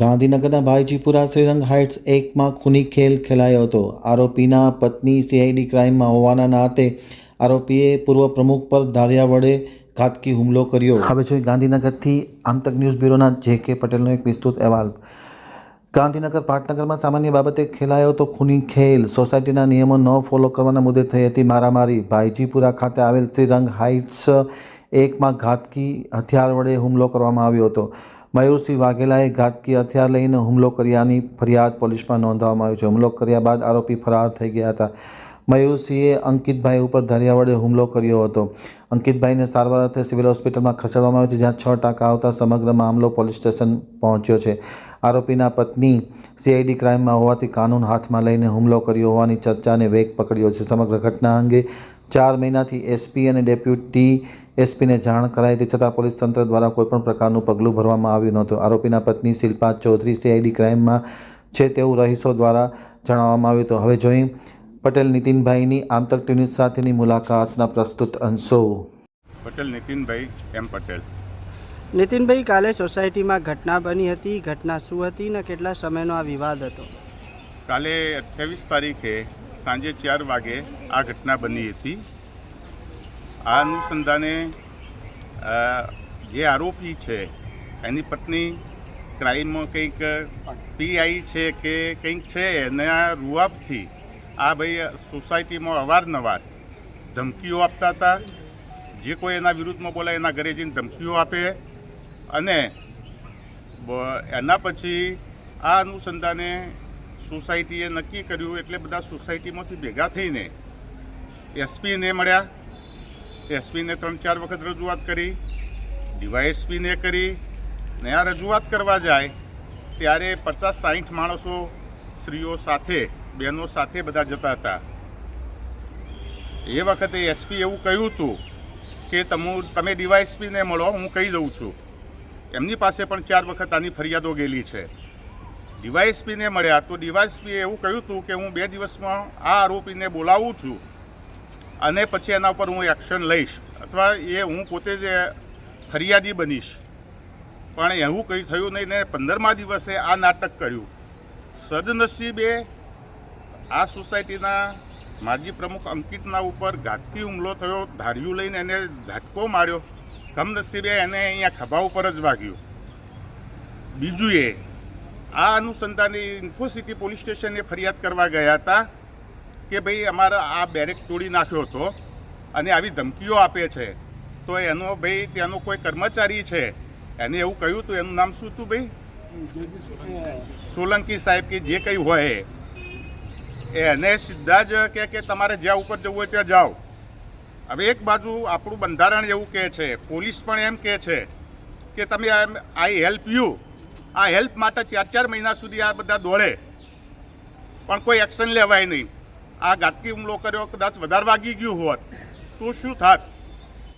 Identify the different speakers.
Speaker 1: ગાંધીનગરના ભાઈજીપુરા શ્રીરંગ હાઇટ્સ એકમાં ખૂની ખેલ ખેલાયો હતો. આરોપીના પત્ની સીઆઈડી ક્રાઇમમાં હોવાના નાતે આરોપીએ પૂર્વ પ્રમુખ પર ધારિયા વડે ઘાતકી હુમલો કર્યો. હવે જોઈએ ગાંધીનગરથી આમતક ન્યૂઝ બ્યુરોના જે કે પટેલનો એક વિસ્તૃત અહેવાલ. ગાંધીનગર પાટનગરમાં સામાન્ય બાબતે ખેલાયો તો ખૂની ખેલ. સોસાયટીના નિયમો ન ફોલો કરવાના મુદ્દે થઈ હતી મારામારી. ભાઈજીપુરા ખાતે આવેલ શ્રીરંગ હાઇટ્સ એકમાં ઘાતકી હથિયાર વડે હુમલો કરવામાં આવ્યો હતો. મયુરસિંહ વાઘેલાએ ઘાતકી હથિયાર લઈને હુમલો કર્યાની ફરિયાદ પોલીસમાં નોંધવામાં આવી છે. હુમલો કર્યા બાદ આરોપી ફરાર થઈ ગયા હતા. મયુરસિંહે અંકિતભાઈ ઉપર ધરિયા વડે હુમલો કર્યો હતો. અંકિતભાઈને સારવાર અર્થે સિવિલ હોસ્પિટલમાં ખસેડવામાં આવ્યો છે, જ્યાં છ ટાંકા આવતા સમગ્ર મામલો પોલીસ સ્ટેશન પહોંચ્યો છે. આરોપીના પત્ની સીઆઈડી ક્રાઇમમાં હોવાથી કાનૂન હાથમાં લઈને હુમલો કર્યો હોવાની ચર્ચાને વેગ પકડ્યો છે. સમગ્ર ઘટના અંગે ચાર મહિનાથી એસપી અને ડેપ્યુટી એસપીને જાણ કરાઈ તે છતાં પોલીસ તંત્ર દ્વારા કોઈપણ પ્રકારનું પગલું ભરવામાં આવ્યું નહોતું. આરોપીના પત્ની શિલ્પા ચૌધરી સીઆઈડી ક્રાઇમમાં છે તેવું રહીશો દ્વારા જણાવવામાં આવ્યું હતું. હવે જોઈ પટેલ નીતિનભાઈની આમતક ટીવી સાથેની મુલાકાતના પ્રસ્તુત અંશો.
Speaker 2: પટેલ નીતિનભાઈ એમ પટેલ.
Speaker 3: નીતિનભાઈ કાલે સોસાયટીમાં ઘટના બની હતી. ઘટના શું હતી ને કેટલા સમયનો આ વિવાદ હતો?
Speaker 2: કાલે અઠ્યાવીસ તારીખે સાંજે ચાર વાગે આ ઘટના બની હતી. આ અનુસંધાને જે આરોપી છે, એની પત્ની ક્રાઇમમાં કંઈક પીઆઈ છે કે કંઈક છે, એના રૂઆબથી આ ભાઈ સોસાયટીમાં અવારનવાર ધમકીઓ આપતા હતા. જે કોઈ એના વિરુદ્ધમાં બોલાય એના ઘરે જઈને ધમકીઓ આપે અને એના પછી આ અનુસંધાને સોસાયટીએ નક્કી કર્યું એટલે બધા સોસાયટીમાંથી ભેગા થઈને એસપીને મળ્યા. એસપીને ત્રણ ચાર વખત રજૂઆત કરી, ડીવાયએસપીને કરી, ને આ રજૂઆત કરવા જાય ત્યારે પચાસ સાહીઠ માણસો સ્ત્રીઓ સાથે, બહેનો સાથે બધા જતા હતા. એ વખતે એસપી એવું કહ્યું હતું કે તમુ, તમે ડીવાયએસપીને મળો, હું કહી દઉં છું. એમની પાસે પણ ચાર વખત આની ફરિયાદો ગયેલી છે. ડીવાયએસપીને મળ્યા તો ડીવાયસપીએ એવું કહ્યું હતું કે હું બે દિવસમાં આ આરોપીને બોલાવું છું અને પછી એના ઉપર હું એક્શન લઈશ. અથવા એ હું પોતે જ ફરિયાદી બનીશ. પણ એવું કંઈ થયું નહીં ને પંદરમા દિવસે આ નાટક કર્યું. સદનસીબે આ સોસાયટીના માજી પ્રમુખ અંકિતના ઉપર ઘાતકી હુમલો થયો, ધાર્યું લઈને એને ઝાટકો માર્યો. કમનસીબે એને અહીંયા ખભા ઉપર જ વાગ્યું. બીજું એ આ અનુસંધાને ઇન્ફોસિટી પોલીસ સ્ટેશને ફરિયાદ કરવા ગયા હતા કે ભાઈ અમારા આ બેરેક તોડી નાખ્યો હતો અને આવી ધમકીઓ આપે છે. તો એનો ભાઈ ત્યાંનો કોઈ કર્મચારી છે. એને એવું કહ્યું હતું એનું નામ શું હતું ભાઈ? સોલંકી સાહેબ કે જે કંઈ હોય. એને સીધા જ કહે કે તમારે જ્યાં ઉપર જવું હોય ત્યાં જાઓ. હવે એક બાજુ આપણું બંધારણ એવું કહે છે. પોલીસ પણ એમ કહે છે કે તમે આઈ હેલ્પ યુ. આ હેલ્પ માટે ચાર ચાર મહિના સુધી આ બધા દોડે. પણ કોઈ એક્શન લેવાય નહીં. આ ઘાતકી હુમલો કર્યો, કદાચ વધારે વાગી ગયું હોત, તો શું થાત?